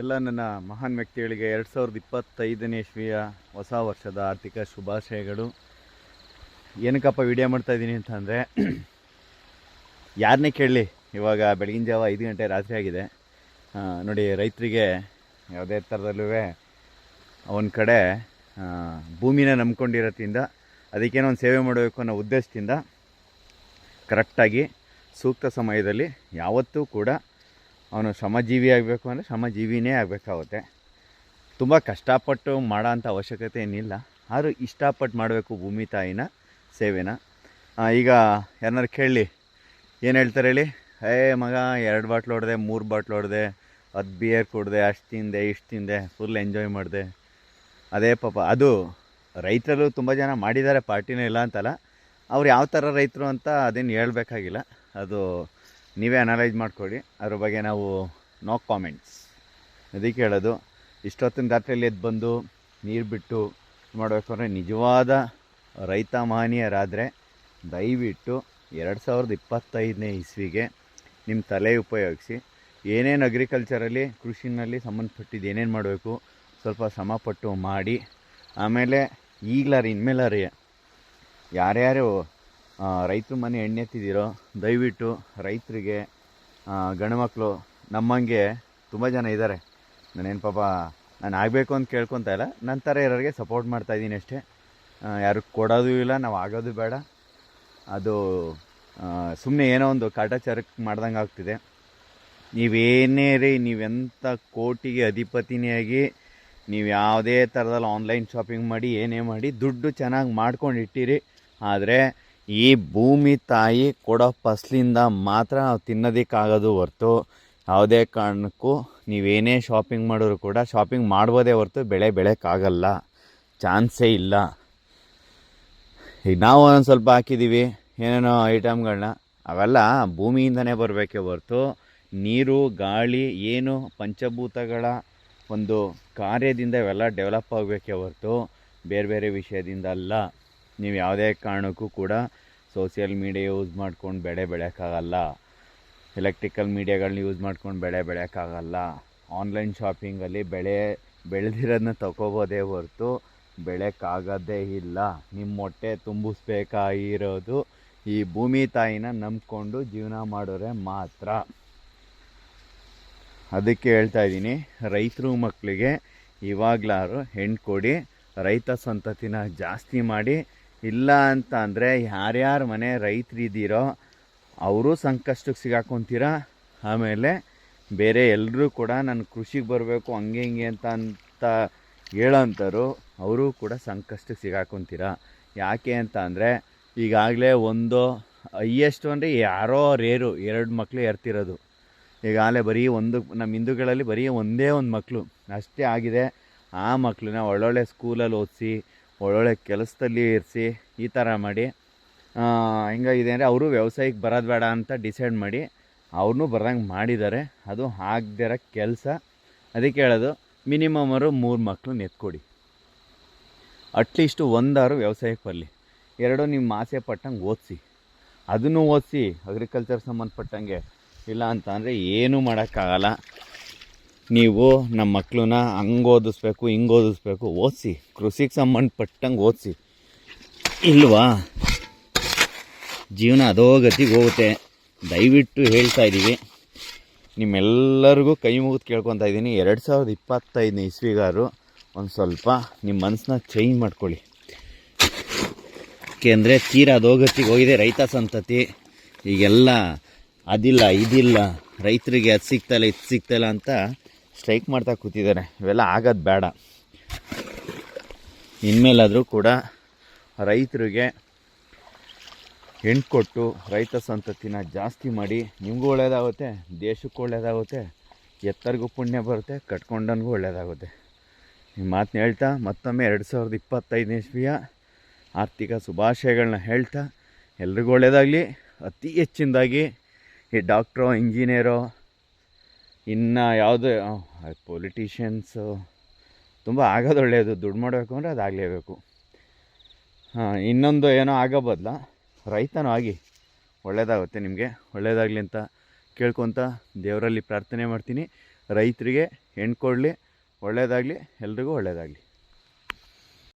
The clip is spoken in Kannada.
ಎಲ್ಲ ನನ್ನ ಮಹಾನ್ ವ್ಯಕ್ತಿಗಳಿಗೆ ಎರಡು ಸಾವಿರದ ಇಪ್ಪತ್ತೈದನೇ ಇಸ್ವಿಯ ಹೊಸ ವರ್ಷದ ಆರ್ಥಿಕ ಶುಭಾಶಯಗಳು. ಏನಕ್ಕಪ್ಪ ವಿಡಿಯೋ ಮಾಡ್ತಾ ಇದ್ದೀನಿ ಅಂತಂದರೆ ಯಾರನ್ನೇ ಕೇಳಲಿ, ಇವಾಗ ಬೆಳಗಿನ ಜಾವ ಐದು ಗಂಟೆ ರಾತ್ರಿ ಆಗಿದೆ. ನೋಡಿ, ರೈತರಿಗೆ ಯಾವುದೇ ಥರದಲ್ಲೂ ಒಂದು ಕಡೆ ಭೂಮಿನ ನಂಬ್ಕೊಂಡಿರೋದ್ರಿಂದ, ಅದಕ್ಕೇನೋ ಒಂದು ಸೇವೆ ಮಾಡಬೇಕು ಅನ್ನೋ ಉದ್ದೇಶದಿಂದ ಕರೆಕ್ಟಾಗಿ ಸೂಕ್ತ ಸಮಯದಲ್ಲಿ ಯಾವತ್ತೂ ಕೂಡ ಅವನು ಶ್ರಮಜೀವಿ ಆಗಬೇಕು ಅಂದರೆ ಶ್ರಮಜೀವಿನೇ ಆಗಬೇಕಾಗುತ್ತೆ. ತುಂಬ ಕಷ್ಟಪಟ್ಟು ಮಾಡೋ ಅಂಥ ಅವಶ್ಯಕತೆ ಏನಿಲ್ಲ. ಆದರೂ ಇಷ್ಟಪಟ್ಟು ಮಾಡಬೇಕು ಭೂಮಿ ತಾಯಿನ ಸೇವೆನ. ಈಗ ಯಾರನ್ನಾರು ಕೇಳಲಿ ಏನು ಹೇಳ್ತಾರೆ ಹೇಳಿ? ಏ ಮಗ, ಎರಡು ಬಾಟ್ಲು ಹೊಡೆದೆ, ಮೂರು ಬಾಟ್ಲು ಹೊಡೆದೆ, ಅದು ಬಿಯರ್ ಕುಡ್ದೆ, ಅಷ್ಟು ತಿಂದೆ, ಇಷ್ಟು ತಿಂದೆ ಫುಲ್ ಎಂಜಾಯ್ ಮಾಡಿದೆ. ಅದೇ ಪಾಪ, ಅದು ರೈತರು ತುಂಬ ಜನ ಮಾಡಿದ್ದಾರೆ, ಪಾರ್ಟಿನೇ ಇಲ್ಲ ಅಂತಲ್ಲ. ಅವ್ರು ಯಾವ ಥರ ರೈತರು ಅಂತ ಅದೇನು ಹೇಳಬೇಕಾಗಿಲ್ಲ. ಅದು ನೀವೇ ಅನಲೈಸ್ ಮಾಡ್ಕೊಳ್ಳಿ. ಅದ್ರ ಬಗ್ಗೆ ನಾವು ನೋ ಕಾಮೆಂಟ್ಸ್ ಅದಕ್ಕೆ ಹೇಳೋದು, ಇಷ್ಟೊತ್ತಿನ ರಾತ್ರಿಯಲ್ಲಿ ಎದ್ದು ಬಂದು ನೀರು ಬಿಟ್ಟು ಮಾಡಬೇಕು ಅಂದರೆ ನಿಜವಾದ ರೈತ ಮಹನೀಯರಾದರೆ ದಯವಿಟ್ಟು ಎರಡು ಸಾವಿರದ ಇಪ್ಪತ್ತೈದನೇ ಇಸ್ವಿಗೆ ನಿಮ್ಮ ತಲೆ ಉಪಯೋಗಿಸಿ. ಏನೇನು ಅಗ್ರಿಕಲ್ಚರಲ್ಲಿ ಕೃಷಿನಲ್ಲಿ ಸಂಬಂಧಪಟ್ಟಿದ್ದು ಏನೇನು ಮಾಡಬೇಕು, ಸ್ವಲ್ಪ ಶ್ರಮಪಟ್ಟು ಮಾಡಿ. ಆಮೇಲೆ ಈಗಲಾರಿ, ಇನ್ಮೇಲಾರಿ ಯಾರ್ಯಾರು ರೈತರ ಮನೆ ಎಣ್ಣೆತ್ತಿದ್ದೀರೋ ದಯವಿಟ್ಟು ರೈತರಿಗೆ ಗಂಡುಮಕ್ಳು ನಮ್ಮಂಗೆ ತುಂಬ ಜನ ಇದ್ದಾರೆ. ನಾನೇನು ಪಾಪ, ನಾನು ಆಗಬೇಕು ಅಂತ ಕೇಳ್ಕೊತಾ ಇಲ್ಲ. ನನ್ನ ಥರ ಇರೋರಿಗೆ ಸಪೋರ್ಟ್ ಮಾಡ್ತಾಯಿದ್ದೀನಿ ಅಷ್ಟೇ. ಯಾರು ಕೊಡೋದು ಇಲ್ಲ, ನಾವು ಆಗೋದು ಬೇಡ. ಅದು ಸುಮ್ಮನೆ ಏನೋ ಒಂದು ಕಾಟಾಚಾರಕ್ಕೆ ಮಾಡ್ದಂಗೆ ಆಗ್ತಿದೆ. ನೀವೇನೇ ರೀ ನೀವೆಂಥ ಕೋಟಿಗೆ ಅಧಿಪತಿನೇ ಆಗಿ ನೀವು ಯಾವುದೇ ಥರದಲ್ಲಿ ಆನ್ಲೈನ್ ಶಾಪಿಂಗ್ ಮಾಡಿ, ಏನೇ ಮಾಡಿ, ದುಡ್ಡು ಚೆನ್ನಾಗಿ ಮಾಡ್ಕೊಂಡು ಇಟ್ಟಿರಿ. ಆದರೆ ಈ ಭೂಮಿ ತಾಯಿ ಕೊಡೋ ಫಸ್ಲಿಂದ ಮಾತ್ರ ನಾವು ತಿನ್ನೋದಕ್ಕಾಗೋದು ಹೊರ್ತು ಯಾವುದೇ ಕಾರಣಕ್ಕೂ ನೀವೇನೇ ಶಾಪಿಂಗ್ ಮಾಡಿದ್ರು ಕೂಡ ಶಾಪಿಂಗ್ ಮಾಡ್ಬೋದೇ ಹೊರ್ತು ಬೆಳೆ ಬೆಳೆಯೋಕ್ಕಾಗಲ್ಲ ಚಾನ್ಸೇ ಇಲ್ಲ. ಈಗ ನಾವು ಒಂದೊಂದು ಸ್ವಲ್ಪ ಹಾಕಿದ್ದೀವಿ ಏನೇನೋ ಐಟಮ್ಗಳನ್ನ ಅವೆಲ್ಲ ಭೂಮಿಯಿಂದನೇ ಬರಬೇಕೇ ಹೊರತು ನೀರು, ಗಾಳಿ, ಏನು ಪಂಚಭೂತಗಳ ಒಂದು ಕಾರ್ಯದಿಂದ ಇವೆಲ್ಲ ಡೆವಲಪ್ ಆಗಬೇಕೇ ಹೊರ್ತು. ಬೇರೆ ಬೇರೆ ವಿಷಯದಿಂದ ಅಲ್ಲ. ನೀವು ಯಾವುದೇ ಕಾರಣಕ್ಕೂ ಕೂಡ ಸೋಷಿಯಲ್ ಮೀಡಿಯಾ ಯೂಸ್ ಮಾಡ್ಕೊಂಡು ಬೆಳೆ ಬೆಳೆಯೋಕ್ಕಾಗಲ್ಲ ಎಲೆಕ್ಟ್ರಿಕಲ್ ಮೀಡಿಯಾಗಳನ್ನ ಯೂಸ್ ಮಾಡ್ಕೊಂಡು ಬೆಳೆ ಬೆಳೆಯೋಕ್ಕಾಗಲ್ಲ ಆನ್ಲೈನ್ ಶಾಪಿಂಗಲ್ಲಿ ಬೆಳೆ ಬೆಳೆದಿರೋದನ್ನ ತಗೋಬೋದೇ ಹೊರತು ಬೆಳೆಯೋಕ್ಕಾಗೋದೇ ಇಲ್ಲ. ನಿಮ್ಮ ಹೊಟ್ಟೆ ತುಂಬಿಸ್ಬೇಕಾಗಿರೋದು ಈ ಭೂಮಿ ತಾಯಿನ ನಂಬಿಕೊಂಡು ಜೀವನ ಮಾಡೋರೆ ಮಾತ್ರ. ಅದಕ್ಕೆ ಹೇಳ್ತಾ ಇದ್ದೀನಿ, ರೈತರು ಮಕ್ಕಳಿಗೆ ಇವಾಗಲಾರು ಹೆಣ್ಣು ಕೊಡಿ ರೈತ ಸಂತತಿನ ಜಾಸ್ತಿ ಮಾಡಿ ಇಲ್ಲ ಅಂತ ಅಂದರೆ ಯಾರ್ಯಾರ ಮನೆ ರೈತರಿದ್ದೀರೋ ಅವರು ಸಂಕಷ್ಟಕ್ಕೆ ಸಿಗಾಕೊಂತೀರ? ಆಮೇಲೆ ಬೇರೆ ಎಲ್ಲರೂ ಕೂಡ ನಾನು ಕೃಷಿಗೆ ಬರಬೇಕು, ಹಂಗೆ ಹಿಂಗೆ ಅಂತ ಅಂತ ಹೇಳೋಂಥವ್ರು ಅವರು ಕೂಡ ಸಂಕಷ್ಟಕ್ಕೆ ಸಿಗಾಕೊಂತೀರ? ಯಾಕೆ ಅಂತ ಅಂದರೆ ಈಗಾಗಲೇ ಒಂದು ಹೈಯೆಸ್ಟ್ ಅಂದರೆ ಯಾರೋ ರೇರು ಎರಡು ಮಕ್ಕಳು ಎರ್ತಿರೋದು. ಈಗಾಗಲೇ ಬರೀ ಒಂದು ನಮ್ಮ ಹಿಂದೂಗಳಲ್ಲಿ ಬರೀ ಒಂದೇ ಒಂದು ಮಕ್ಕಳು ಅಷ್ಟೇ ಆಗಿದೆ. ಆ ಮಕ್ಕಳನ್ನ ಒಳ್ಳೊಳ್ಳೆ ಸ್ಕೂಲಲ್ಲಿ ಓದಿಸಿ ಒಳ್ಳೊಳ್ಳೆ ಕೆಲಸದಲ್ಲಿ ಇರಿಸಿ ಈ ಥರ ಮಾಡಿ. ಹಿಂಗಾಗಿದೆ ಅಂದರೆ ಅವರು ವ್ಯವಸಾಯಕ್ಕೆ ಬರೋದು ಬೇಡ ಅಂತ ಡಿಸೈಡ್ ಮಾಡಿ ಅವ್ರನ್ನೂ ಬರ್ದಂಗೆ ಮಾಡಿದ್ದಾರೆ ಅದು ಆಗದಿರೋ ಕೆಲಸ. ಅದಕ್ಕೆ ಹೇಳೋದು ಮಿನಿಮಮ್ ಅವರು ಮೂರು ಮಕ್ಕಳು ನೆತ್ಕೊಡಿ. ಅಟ್ಲೀಸ್ಟು ಒಂದಾರು ವ್ಯವಸಾಯಕ್ಕೆ ಬರಲಿ. ಎರಡು ನಿಮ್ಮ ಆಸೆ ಪಟ್ಟಂಗೆ ಓದಿಸಿ. ಅದನ್ನು ಓದಿಸಿ ಅಗ್ರಿಕಲ್ಚರ್ ಸಂಬಂಧಪಟ್ಟಂಗೆ. ಇಲ್ಲ ಅಂತ ಅಂದರೆ ಏನೂ ಮಾಡೋಕ್ಕಾಗಲ್ಲ. ನೀವು ನಮ್ಮ ಮಕ್ಕಳನ್ನ ಹಂಗೆ ಓದಿಸ್ಬೇಕು, ಹಿಂಗೆ ಓದಿಸ್ಬೇಕು, ಓದಿಸಿ. ಕೃಷಿಗೆ ಸಂಬಂಧಪಟ್ಟಂಗೆ ಓದಿಸಿ. ಇಲ್ವಾ? ಜೀವನ ಅಧೋಗತಿಗೆ ಹೋಗುತ್ತೆ. ದಯವಿಟ್ಟು ಹೇಳ್ತಾ ಇದ್ದೀವಿ ನಿಮ್ಮೆಲ್ಲರಿಗೂ ಕೈ ಮುಗಿದು ಕೇಳ್ಕೊತಾ ಇದ್ದೀನಿ ಎರಡು ಸಾವಿರದ ಇಪ್ಪತ್ತೈದನೇ ಇಸ್ವಿಗಾರು ಒಂದು ಸ್ವಲ್ಪ ನಿಮ್ಮ ಮನಸ್ಸನ್ನ ಚೇಂಜ್ ಮಾಡ್ಕೊಳ್ಳಿ. ಏಕೆಂದರೆ ತೀರಾ ಅದೋಗತಿಗೆ ಹೋಗಿದೆ ರೈತ ಸಂತತಿ. ಈಗೆಲ್ಲ ಅದಿಲ್ಲ, ಇದಿಲ್ಲ. ರೈತರಿಗೆ ಅದು ಸಿಗ್ತಾಯಿಲ್ಲ ಇದು ಸಿಗ್ತಾಯಿಲ್ಲ ಅಂತ ಸ್ಟ್ರೈಕ್ ಮಾಡ್ತಾ ಕೂತಿದ್ದಾರೆ. ಇವೆಲ್ಲ ಆಗೋದು ಬೇಡ. ಇನ್ಮೇಲಾದರೂ ಕೂಡ ರೈತರಿಗೆ ಹೆಣ್ಣು ಕೊಟ್ಟು ರೈತ ಸಂತತಿನ ಜಾಸ್ತಿ ಮಾಡಿ ನಿಮಗೂ ಒಳ್ಳೆಯದಾಗುತ್ತೆ ದೇಶಕ್ಕೂ ಒಳ್ಳೆಯದಾಗುತ್ತೆ ಎತ್ತರಿಗೂ ಪುಣ್ಯ ಬರುತ್ತೆ, ಕಟ್ಕೊಂಡನಿಗೂ ಒಳ್ಳೆಯದಾಗುತ್ತೆ ಈ ಮಾತನ್ನ ಹೇಳ್ತಾ, ಮತ್ತೊಮ್ಮೆ ಎರಡು ಸಾವಿರದ ಇಪ್ಪತ್ತೈದನೇ ಇಸ್ವಿಯ ಆರ್ಥಿಕ ಶುಭಾಶಯಗಳನ್ನ ಹೇಳ್ತಾ, ಎಲ್ರಿಗೂ ಒಳ್ಳೆಯದಾಗಲಿ ಅತಿ ಹೆಚ್ಚಿನದಾಗಿ ಈ ಡಾಕ್ಟ್ರೋ, ಇಂಜಿನಿಯರೋ ಇನ್ನು ಯಾವುದೇ ಪೊಲಿಟಿಷಿಯನ್ಸು ತುಂಬ ಆಗೋದು ಒಳ್ಳೆಯದು ದುಡ್ಡು ಮಾಡಬೇಕು ಅಂದರೆ ಅದು ಆಗಲೇಬೇಕು. ಹಾಂ, ಇನ್ನೊಂದು ಏನೋ ಆಗೋ ಬದಲ ರೈತನೂ ಆಗಿ. ಒಳ್ಳೆಯದಾಗುತ್ತೆ ನಿಮಗೆ. ಒಳ್ಳೆಯದಾಗಲಿ ಅಂತ ಕೇಳ್ಕೊತ ದೇವರಲ್ಲಿ ಪ್ರಾರ್ಥನೆ ಮಾಡ್ತೀನಿ. ರೈತರಿಗೆ ಹೆಣ್ಣು ಕೊಡಲಿ ಒಳ್ಳೆಯದಾಗಲಿ ಎಲ್ರಿಗೂ ಒಳ್ಳೆಯದಾಗಲಿ